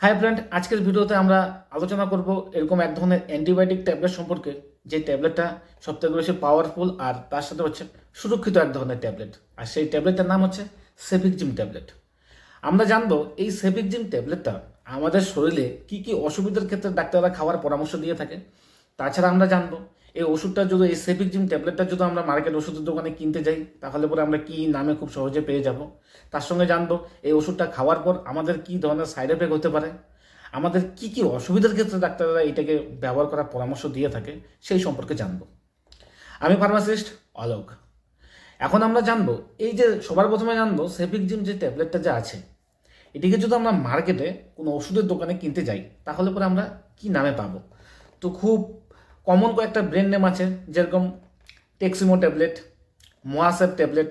Hi friend আজকের ভিডিওতে আমরা আলোচনা করব এরকম এক ধরনের অ্যান্টিবায়োটিক ট্যাবলেট সম্পর্কে। যে ট্যাবলেটটা সবথেকে বেশি পাওয়ারফুল আর তার সাথে হচ্ছে সুরক্ষিত এক ধরনের ট্যাবলেট আর সেই ট্যাবলেটের নাম হচ্ছে সেফিকজিম ট্যাবলেট আমরা জানব এই সেফিকজিম ট্যাবলেটটা আমাদের শরীরে কি কি অসুবিধার ক্ষেত্রে ডাক্তাররা খাওয়ার পরামর্শ দিয়ে থাকে। তাছাড়া আমরা জানব এই ওষুধটা যদি এই সেফিকজিম ট্যাবলেটটা যদি আমরা মার্কেট ওষুধের দোকানে কিনতে যাই। তাহলে পরে আমরা কি নামে খুব সহজে পেয়ে যাব। তার সঙ্গে জানব, এই ওষুধটা খাওয়ার পর আমাদের কি ধরনের সাইড এফেক্ট হতে পারে? আমাদের কি কি অসুবিধার ক্ষেত্রে ডাক্তাররা এটাকে ব্যবহার করার পরামর্শ দিয়ে থাকে, সেই সম্পর্কে জানব। আমি ফার্মাসিস্ট অলোক এখন আমরা জানব, এই যে সবার প্রথমে জানব সেফিকজিম যে ট্যাবলেটটা যে আছে, এটিকে যদি আমরা মার্কেটে কোনো ওষুধের দোকানে কিনতে যাই, তাহলে পরে আমরা কি নামে পাবো? তো খুব কমন কয়েকটা ব্র্যান্ড নেম আছে, যেরকম টেক্সিমো ট্যাবলেট মোয়াসেপ ট্যাবলেট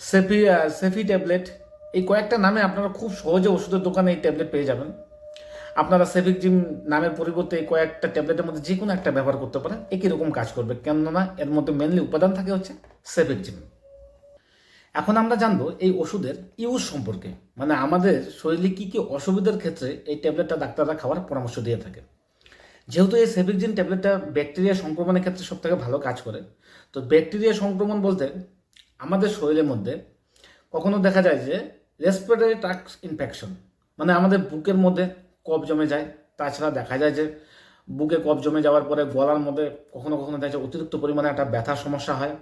সেফি সেফি ট্যাবলেট এই কয়েকটা নামে আপনারা খুব সহজে ওষুধের দোকানে এই ট্যাবলেট পেয়ে যাবেন। আপনারা সেফিকজিম নামের পরিবর্তে এই কয়েকটা ট্যাবলেটের মধ্যে যে কোনো একটা ব্যবহার করতে পারেন, একই রকম কাজ করবে। কেননা এর মধ্যে মেনলি উপাদান থাকে হচ্ছে সেফিকজিম এখন আমরা জানব এই ওষুধের ইউজ সম্পর্কে মানে আমাদের শরীরে কি কি অসুবিধার ক্ষেত্রে এই ট্যাবলেটটা ডাক্তাররা খাওয়ার পরামর্শ দিয়ে থাকে। যেহেতু এই সেফিকজিন ট্যাবলেটটা ব্যাকটেরিয়া সংক্রমণের ক্ষেত্রে সব থেকে ভালো কাজ করে, তো ব্যাকটেরিয়া সংক্রমণ বলতে আমাদের শরীরের মধ্যে কখনো দেখা যায় যে রেসপিরেটরি ট্রাক ইনফেকশন মানে আমাদের বুকের মধ্যে কফ জমে যায়। তাছাড়া দেখা যায় যে বুকে কফ জমে যাওয়ার পরে গলার মধ্যে কখনো কখনো দেখা যায় অতিরিক্ত পরিমাণে একটা ব্যথার সমস্যা হয়।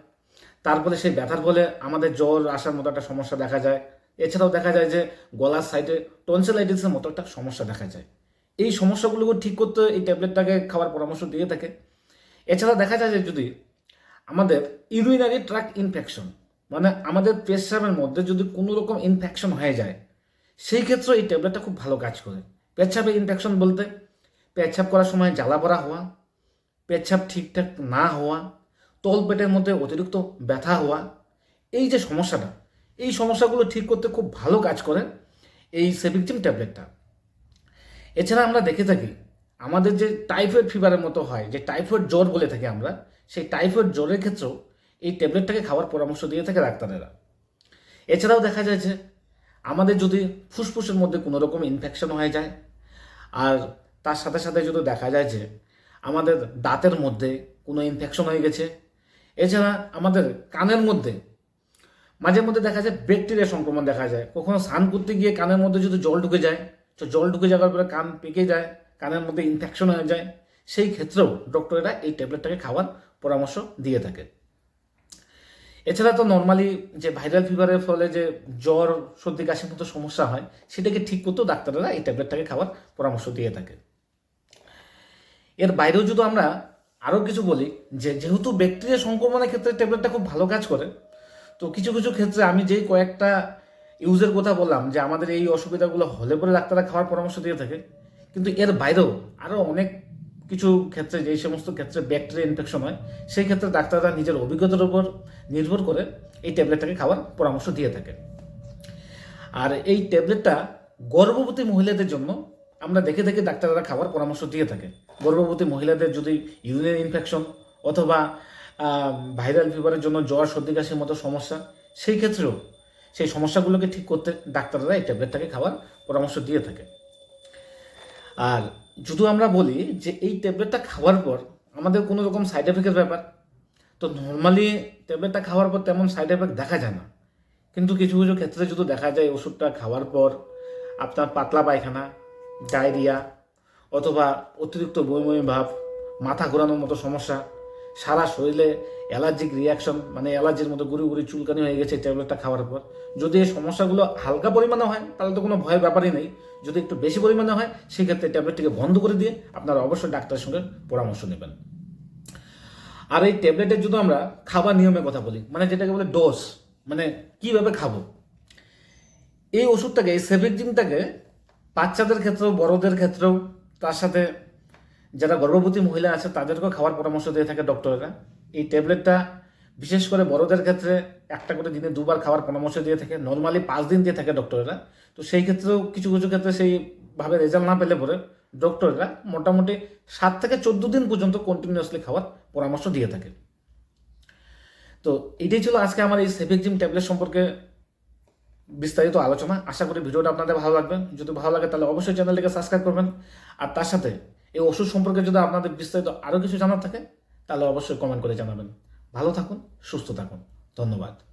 তারপরে সেই ব্যথার ফলে আমাদের জ্বর, আসার মতো একটা সমস্যা দেখা যায়। এছাড়াও দেখা যায় যে গলার সাইডে টনসিলাইটিসের মতো একটা সমস্যা দেখা যায়। এই সমস্যাগুলোকে ঠিক করতে এই ট্যাবলেটটাকে খাওয়ার পরামর্শ দিয়ে থাকে। এছাড়া দেখা যায় যে যদি আমাদের ইউরিনারি ট্র্যাক ইনফেকশন মানে আমাদের পেশাবের মধ্যে যদি কোনো রকম ইনফেকশন হয়ে যায়, সেই ক্ষেত্রে এই ট্যাবলেটটা খুব ভালো কাজ করে। পেচ্ছাপে ইনফেকশন বলতে পেচ্ছাপ করার সময় জ্বালা পড়া হওয়া পেচ্ছাপ ঠিকঠাক না হওয়া, তল পেটের মধ্যে অতিরিক্ত ব্যথা হওয়া, এই যে সমস্যাটা, এই সমস্যাগুলো ঠিক করতে খুব ভালো কাজ করে এই সেভিকজিম ট্যাবলেটটা। এছাড়া আমরা দেখে থাকি, আমাদের যে টাইফয়েড ফিভারের মতো হয়, যে টাইফয়েড জ্বর বলে থাকি আমরা, সেই টাইফয়েড জ্বরের ক্ষেত্রেও এই ট্যাবলেটটাকে খাওয়ার পরামর্শ দিয়ে থাকে ডাক্তারেরা। এছাড়াও দেখা যায় যে, আমাদের যদি ফুসফুসের মধ্যে কোনো রকম ইনফেকশন হয়ে যায়, আর তার সাথে সাথে যদি দেখা যায় যে, আমাদের দাঁতের মধ্যে কোনো ইনফেকশন হয়ে গেছে, এছাড়া আমাদের কানের মধ্যে মাঝে মধ্যে দেখা যায় ব্যাকটেরিয়া সংক্রমণ দেখা যায়, কখনো স্নান করতে গিয়ে কানের মধ্যে যদি জল ঢুকে যায় তো জল ঢুকে যাওয়ার পরে কান পেকে যায়, কানের মধ্যে ইনফেকশন হয়ে যায়, সেই ক্ষেত্রেও ডক্টরেরা এই ট্যাবলেটটাকে খাওয়ার পরামর্শ দিয়ে থাকে। এছাড়া তো নর্মালি যে ভাইরাল ফিভারের ফলে যে জ্বর, সর্দি, কাশির মতো সমস্যা হয়, সেটাকে ঠিক করতেও ডাক্তাররা এই ট্যাবলেটটাকে খাওয়ার পরামর্শ দিয়ে থাকে। এর বাইরেও যদি আমরা আরও কিছু বলি, যে যেহেতু ব্যাকটেরিয়া সংক্রমণের ক্ষেত্রে ট্যাবলেটটা খুব ভালো কাজ করে, তো কিছু কিছু ক্ষেত্রে আমি যেই কয়েকটা ইউজের কথা বললাম যে আমাদের এই অসুবিধাগুলো হলে পরে ডাক্তাররা খাওয়ার পরামর্শ দিয়ে থাকে। কিন্তু এর বাইরেও আরও অনেক কিছু ক্ষেত্রে যেই সমস্ত ক্ষেত্রে ব্যাকটেরিয়া ইনফেকশন হয়, সেই ক্ষেত্রে ডাক্তাররা নিজের অভিজ্ঞতার উপর নির্ভর করে এই ট্যাবলেটটাকে খাওয়ার পরামর্শ দিয়ে থাকে। আর এই ট্যাবলেটটা গর্ভবতী মহিলাদের জন্য আমরা দেখে দেখে ডাক্তাররা খাওয়ার পরামর্শ দিয়ে থাকে। গর্ভবতী মহিলাদের যদি ইউরিনের ইনফেকশন অথবা ভাইরাল ফিভারের জন্য জ্বর, সর্দি, কাশির মতো সমস্যা, সেই ক্ষেত্রেও সেই সমস্যাগুলোকে ঠিক করতে ডাক্তাররা এই ট্যাবলেটটাকে খাওয়ার পরামর্শ দিয়ে থাকে। আর যদি আমরা বলি যে এই ট্যাবলেটটা খাওয়ার পর আমাদের কোনো রকম সাইড এফেক্টের ব্যাপার, তো নর্মালি ট্যাবলেটটা খাওয়ার পর তেমন সাইড এফেক্ট দেখা যায় না। কিন্তু কিছু কিছু ক্ষেত্রে যদি দেখা যায় ওষুধটা খাওয়ার পর আপনার পাতলা পায়খানা, ডায়রিয়া, অথবা অতিরিক্ত বইময় ভাব, মাথা ঘোরানোর মতো সমস্যা সারা শরীরে অ্যালার্জিক রিয়াকশন মানে অ্যালার্জির মতো গুড়ি গুড়ি চুলকানি হয়ে গেছে ট্যাবলেটটা খাওয়ার পর। যদি এই সমস্যাগুলো হালকা পরিমাণে হয়, তাহলে তো কোনো ভয়ের ব্যাপারই নেই। যদি একটু বেশি পরিমাণে হয়, সেক্ষেত্রে ট্যাবলেটটিকে বন্ধ করে দিয়ে আপনারা অবশ্যই ডাক্তারের সঙ্গে পরামর্শ নেবেন। আর এই ট্যাবলেটের যদি আমরা খাবার নিয়মের কথা বলি মানে যেটাকে বলে ডোজ মানে কীভাবে খাব? এই ওষুধটাকে, এই সেভেকজিনটাকে বাচ্চাদের ক্ষেত্রেও, বড়দের ক্ষেত্রেও, তার সাথে যারা গর্ভবতী মহিলা আছে, তাদেরকেও খাওয়ার পরামর্শ দিয়ে থাকে ডক্টরেরা। এই ট্যাবলেটটা বিশেষ করে বড়দের ক্ষেত্রে একটা করে দিনে দুবার খাওয়ার পরামর্শ দিয়ে থাকে, নর্মালি পাঁচ দিন দিয়ে থাকে ডক্টরেরা। তো সেই ক্ষেত্রেও কিছু কিছু ক্ষেত্রে সেইভাবে রেজাল্ট না পেলে পরে ডক্টররা মোটামুটি সাত থেকে চোদ্দ দিন পর্যন্ত কন্টিনিউয়াসলি খাওয়ার পরামর্শ দিয়ে থাকে। তো এটাই ছিল আজকে আমার এই সেফেকজিম ট্যাবলেট সম্পর্কে বিস্তারিত আলোচনা। আশা করি ভিডিওটা আপনাদের ভালো লাগবে। যদি ভালো লাগে তাহলে অবশ্যই চ্যানেলটিকে সাবস্ক্রাইব করবেন। আর তার সাথে এই ওষুধ সম্পর্কে যদি আপনাদের বিস্তারিত আরও কিছু জানার থাকে, তাহলে অবশ্যই কমেন্ট করে জানাবেন। ভালো থাকুন, সুস্থ থাকুন। ধন্যবাদ।